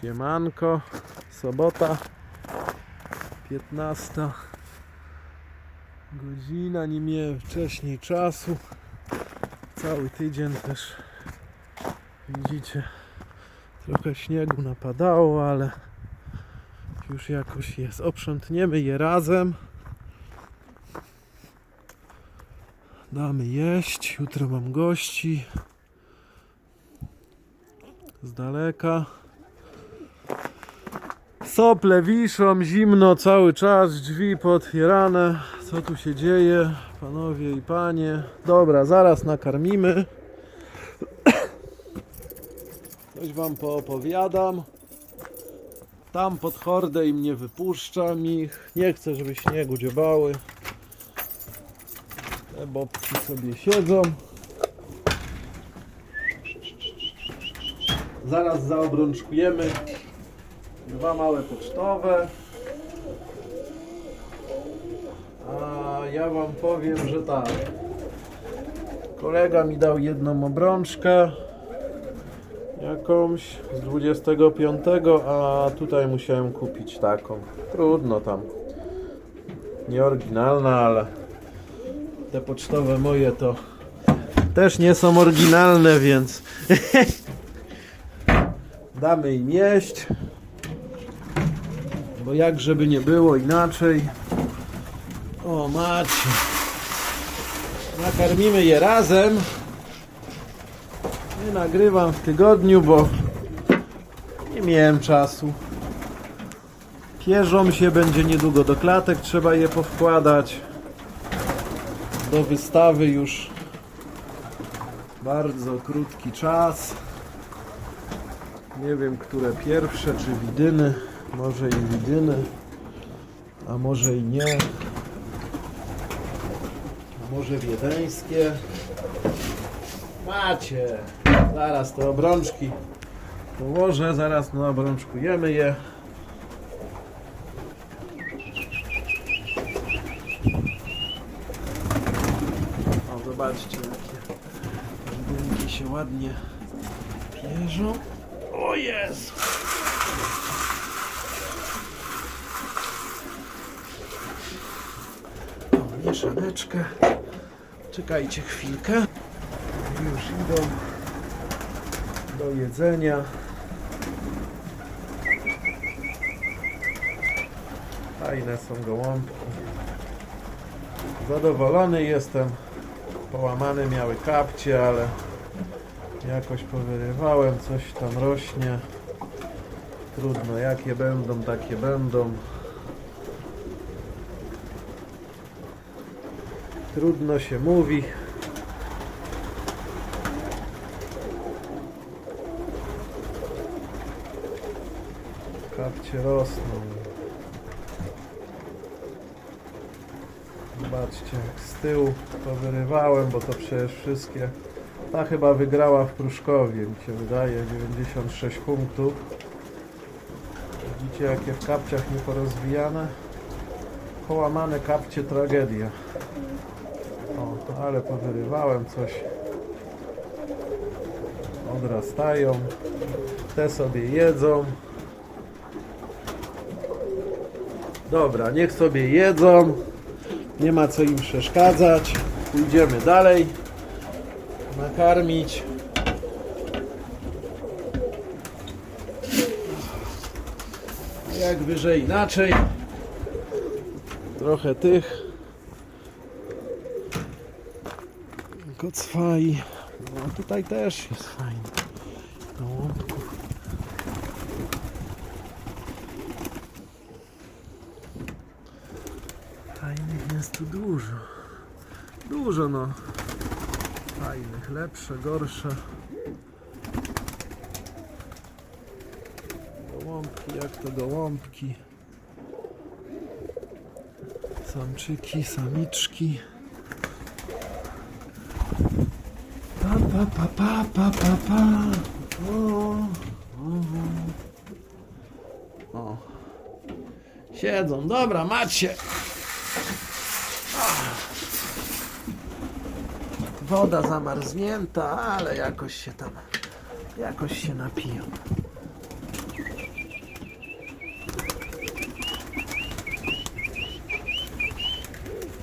Siemanko, sobota 15 godzina, nie miałem wcześniej czasu. Cały tydzień też widzicie trochę śniegu napadało, ale już jakoś jest. Oprzątniemy je razem. Damy jeść. Jutro mam gości. Z daleka. Sople wiszą, zimno cały czas, drzwi potwierane. Co tu się dzieje, panowie i panie? Dobra, zaraz nakarmimy. Coś wam poopowiadam. Tam pod hordę im nie wypuszczam ich. Nie chcę, żeby śniegu dziobały. Te bobki sobie siedzą. Zaraz zaobrączkujemy dwa małe pocztowe. A ja wam powiem, że tak. Kolega mi dał jedną obrączkę jakąś z 25, a tutaj musiałem kupić taką. Trudno tam. Nieoryginalna, ale te pocztowe moje to też nie są oryginalne, więc damy im jeść. Bo jak żeby nie było inaczej. O macie. Nakarmimy je razem. Nie nagrywam w tygodniu, bo nie miałem czasu. Pierzą się, będzie niedługo do klatek, trzeba je powkładać. Do wystawy już bardzo krótki czas. Nie wiem, które pierwsze, czy widyny. Może i widyny, a może i nie. A może wiedeńskie. Macie. Zaraz te obrączki położę, zaraz no obrączkujemy je. O, zobaczcie jakie widynki się ładnie pierzą. O Jezu! O, mieszaneczkę. Czekajcie chwilkę. Już idą do jedzenia. Fajne są gołąbki. Zadowolony jestem. Połamane miały kapcie, ale jakoś powyrywałem. Coś tam rośnie. Trudno, jakie będą, takie będą. Trudno się mówi. Kapcie rosną. Zobaczcie, jak z tyłu powyrywałem, bo to przecież wszystkie. Ta chyba wygrała w Pruszkowie, mi się wydaje, 96 punktów. Widzicie, jakie w kapciach nieporozwijane? Połamane kapcie tragedia. Ale powyrywałem coś. Odrastają. Te sobie jedzą. Dobra, niech sobie jedzą. Nie ma co im przeszkadzać. Pójdziemy dalej. Nakarmić. Jak wyżej inaczej. Trochę tych. Kocwaj. No tutaj też jest fajnie. Gołąbków. Fajnych jest tu dużo. Dużo no. Fajnych, lepsze, gorsze. Gołąbki, jak to gołąbki. Samczyki, samiczki. Pa, pa, pa, pa, pa, pa. O, o. o. Siedzą, dobra, macie. Woda zamarznięta, ale jakoś się tam, jakoś się napiją.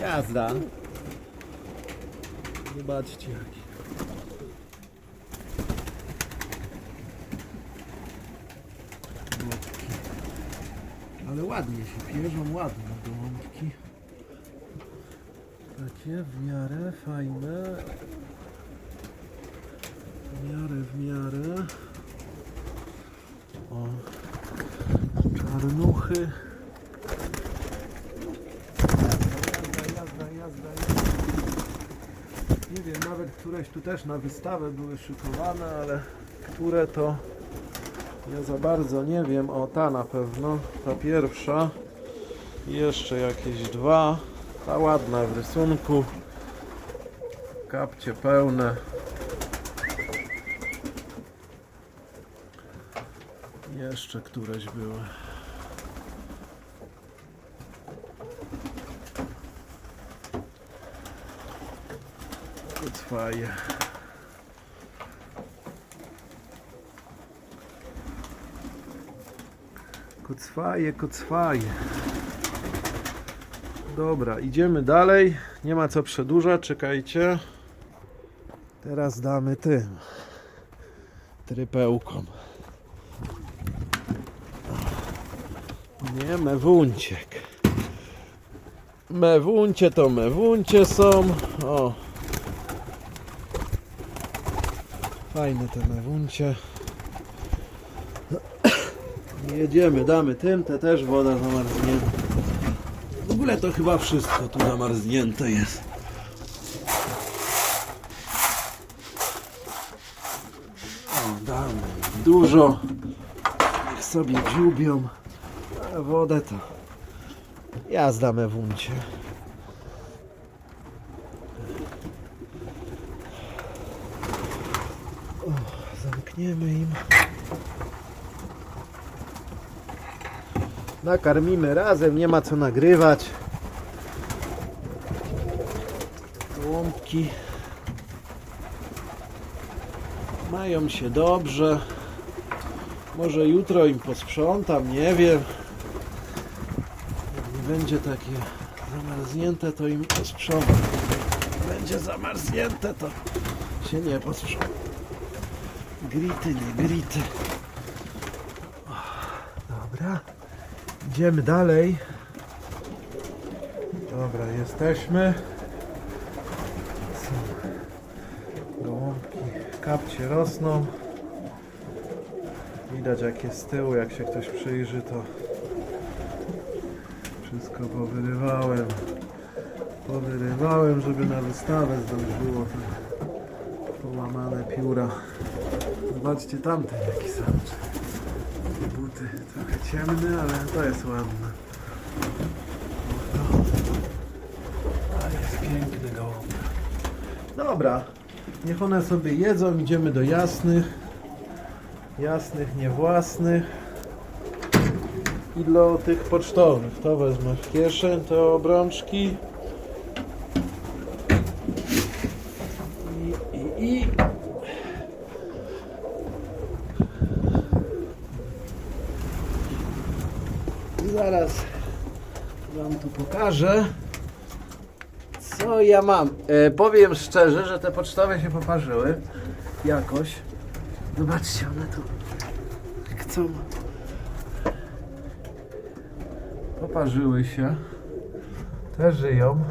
Jazda. Zobaczcie. Ale ładnie się pierzą, ładne gołąbki. Takie w miarę fajne. W miarę, w miarę. O. Czarnuchy. Jazda, jazda, jazda, jazda. Nie wiem, nawet któreś tu też na wystawę były szykowane, ale które to ja za bardzo nie wiem. O, ta na pewno, ta pierwsza. Jeszcze jakieś dwa. Ta ładna w rysunku. Kapcie pełne. Jeszcze któreś były. Kucwaje. Kucwaje, kucwaje. Dobra, idziemy dalej. Nie ma co przedłużać, czekajcie. Teraz damy tym trypełkom. Nie, mewunciek. Mewuncie to mewuncie są. O. Fajne te mewuncie. Jedziemy, damy tym, te też woda zamarznięta. W ogóle to chyba wszystko tu zamarznięte jest. O, damy dużo. Niech sobie dziubią. A wodę to jazda mewuncie. O, zamkniemy im. Nakarmimy razem, nie ma co nagrywać. Gołąbki mają się dobrze. Może jutro im posprzątam, nie wiem. Jak nie będzie takie zamarznięte, to im posprzątam. Jak będzie zamarznięte, to się nie posprzątam. Grity, nie grity. Dobra. Idziemy dalej. Dobra, jesteśmy. Gołąbki, kapcie rosną. Widać jak jest z tyłu, jak się ktoś przyjrzy, to wszystko powyrywałem. Powyrywałem, żeby na wystawę zdążyło te połamane pióra. Zobaczcie tamten jaki samczyk. Buty trochę ciemne, ale to jest ładne. Ale jest piękny gołąb. Dobra, niech one sobie jedzą, idziemy do jasnych. Jasnych, niewłasnych. I dla tych pocztowych. To wezmę w kieszeń, te obrączki. I, i, i. I zaraz Wam tu pokażę, co ja mam. E, powiem szczerze, że te pocztowe się poparzyły jakoś. Zobaczcie, one tu chcą. Poparzyły się. Te żyją.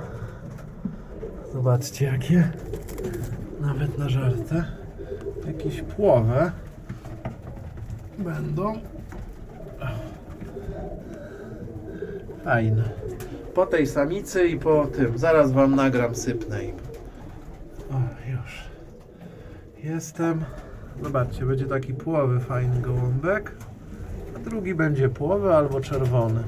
Zobaczcie jakie. Nawet na żartę. Jakieś płowe. Będą. Fajne. Po tej samicy i po tym. Zaraz wam nagram, sypnę im. O, już. Jestem. Zobaczcie, będzie taki płowy fajny gołąbek. A drugi będzie płowy albo czerwony.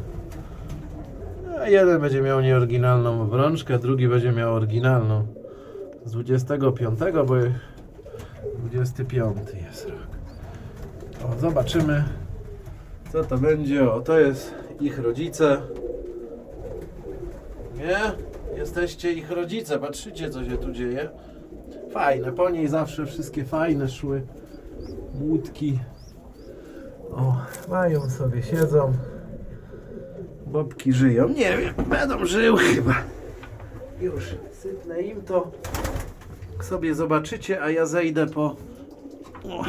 A jeden będzie miał nieoryginalną obrączkę, drugi będzie miał oryginalną. Z 25, bo 25 jest rok. O, zobaczymy, co to będzie. O, to jest ich rodzice. Nie? Jesteście ich rodzice, patrzycie co się tu dzieje. Fajne, po niej zawsze wszystkie fajne szły. Łódki. O, mają sobie, siedzą. Bobki żyją. Nie wiem, będą żyły chyba. Już sypnę im to. Sobie zobaczycie, a ja zejdę po o,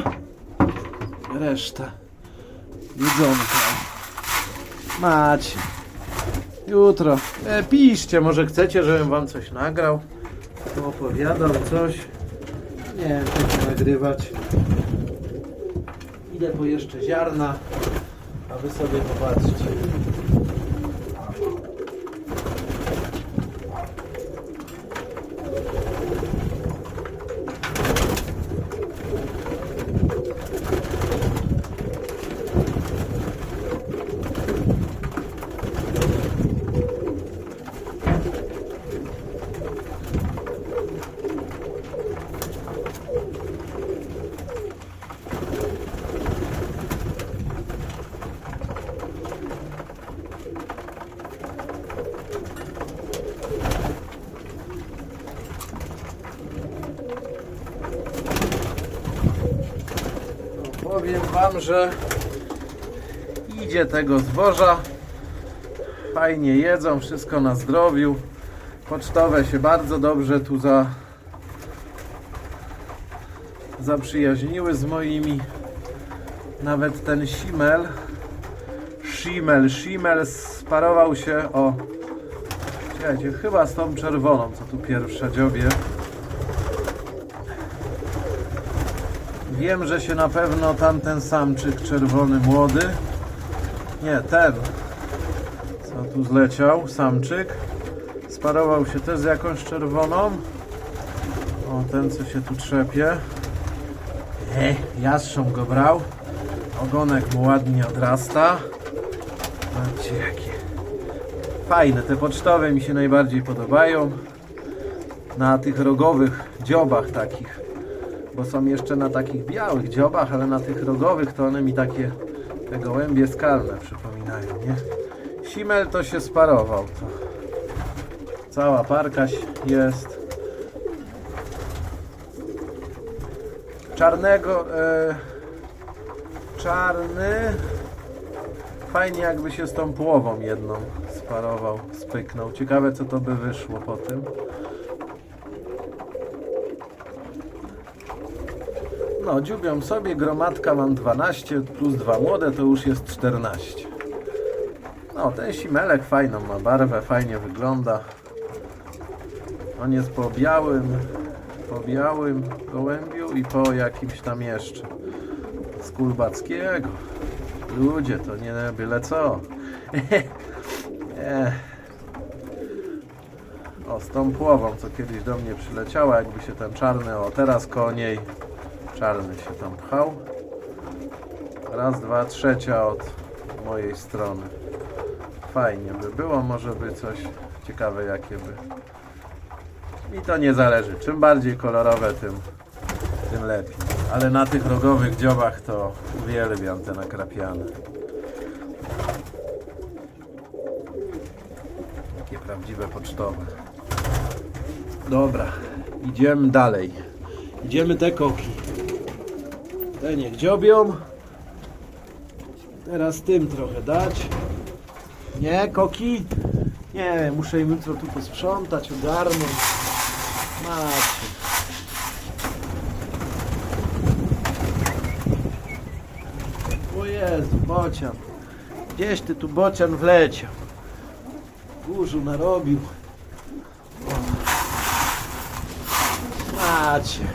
resztę jedzonka. Macie. Jutro. E, piszcie, może chcecie, żebym wam coś nagrał. Opowiadał coś. Nie wiem, chcecie nagrywać. Idę po jeszcze ziarna, a wy sobie popatrzcie. Powiem wam, że idzie tego zboża. Fajnie jedzą, wszystko na zdrowiu. Pocztowe się bardzo dobrze tu za zaprzyjaźniły z moimi. Nawet ten Simel, Simel, Simel sparował się o Słuchajcie, chyba z tą czerwoną, co tu pierwsza dziobie. Wiem, że się na pewno tamten samczyk czerwony młody. Nie, ten. Co tu zleciał? Samczyk. Sparował się też z jakąś czerwoną. O, ten co się tu trzepie. E, jastrząb go brał. Ogonek mu ładnie odrasta. Zobaczcie jakie. Fajne, te pocztowe mi się najbardziej podobają. Na tych rogowych dziobach takich bo są jeszcze na takich białych dziobach, ale na tych rogowych to one mi takie te gołębie skalne przypominają, nie? Simel to się sparował. To. Cała parkaś jest. Czarnego, e, czarny, fajnie jakby się z tą połową jedną sparował, spyknął. Ciekawe co to by wyszło po tym. No, dziubią sobie, gromadka mam 12, plus dwa młode, to już jest 14. No, ten simelek fajną ma barwę, fajnie wygląda. On jest po białym, po białym gołębiu i po jakimś tam jeszcze. Z Kulbackiego. Ludzie, to nie byle co. Nie. O, z tą płową, co kiedyś do mnie przyleciała, jakby się ten czarny, o teraz koło niej czarny się tam pchał. Raz, dwa, trzecia od mojej strony. Fajnie by było, może by coś ciekawe jakie by. Mi to nie zależy. Czym bardziej kolorowe, tym, tym lepiej. Ale na tych rogowych dziobach to uwielbiam te nakrapiane. Takie prawdziwe pocztowe. Dobra, idziemy dalej. Idziemy te koki. Te niech dziobią. Teraz tym trochę dać. Nie, koki? Nie, muszę im jutro tu posprzątać, ogarnąć. Macie. O Jezu, bocian. Gdzieś ty tu bocian wleciał. Kurzu narobił. Macie.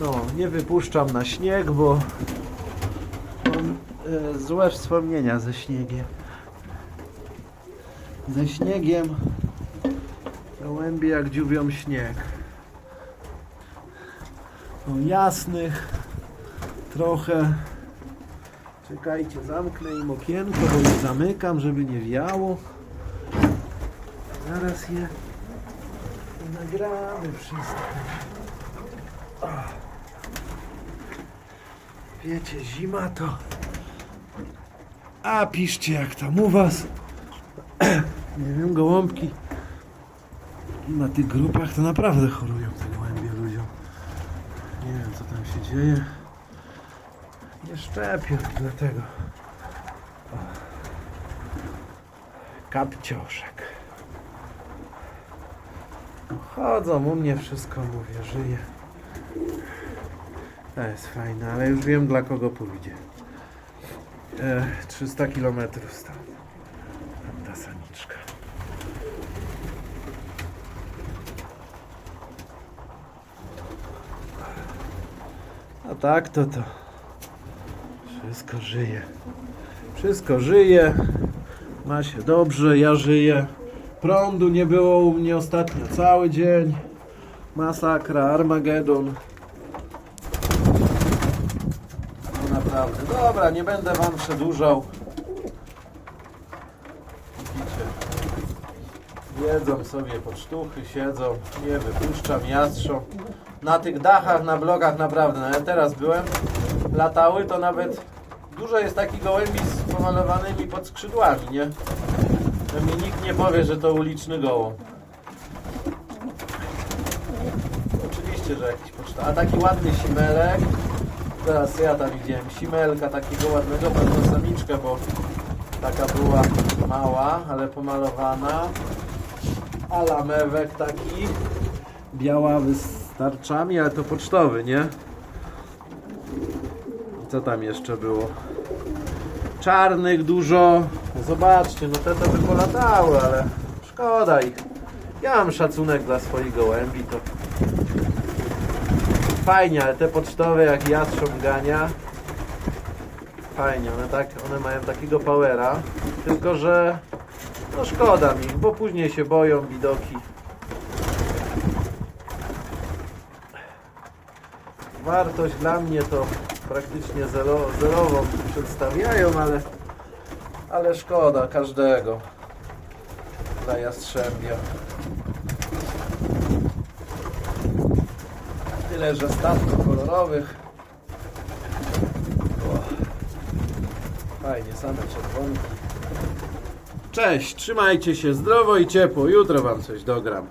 No, nie wypuszczam na śnieg, bo mam e, złe wspomnienia ze śniegiem. Ze śniegiem gołębie jak dziubią śnieg. O jasnych trochę. Czekajcie, zamknę im okienko, bo je zamykam, żeby nie wiało. Zaraz je nagramy wszystko. Wiecie, zima to... A piszcie jak tam u was. Nie wiem, gołąbki na tych grupach to naprawdę chorują te gołębie ludziom. Nie wiem co tam się dzieje. Nie szczepię dlatego. Kapcioszek. Chodzą u mnie, wszystko mówię, żyje. To jest fajne, ale już wiem dla kogo pójdzie. E, 300 km stąd. Ta samiczka. A tak to to. Wszystko żyje. Wszystko żyje. Ma się dobrze, ja żyję. Prądu nie było u mnie ostatnio cały dzień. Masakra, Armagedon. No naprawdę. Dobra, nie będę wam przedłużał. Widzicie. Jedzą sobie pocztuchy, siedzą, nie wypuszczam, jastrzą. Na tych dachach, na blokach naprawdę, no ja teraz byłem, latały, to nawet dużo jest takich gołębi z pomalowanymi pod skrzydłami, nie? To mi nikt nie powie, że to uliczny gołąb. Oczywiście, że jakiś poczta. A taki ładny simelek. Teraz ja tam widziałem simelka takiego ładnego, pewno samiczkę, bo taka była mała, ale pomalowana. Alamewek taki. Białawy z tarczami, ale to pocztowy, nie? I Co tam jeszcze było? Czarnych dużo. Zobaczcie, no te to by polatały, ale szkoda ich. Ja mam szacunek dla swoich gołębi, to fajnie, ale te pocztowe jak jastrząb gania fajnie, one tak, one mają takiego powera, tylko że no szkoda mi, bo później się boją widoki. Wartość dla mnie to praktycznie zero, zerową przedstawiają, ale ale szkoda każdego dla jastrzębia. Tyle, że statków kolorowych. Fajnie, same czerwonki. Cześć, trzymajcie się zdrowo i ciepło. Jutro wam coś dogram.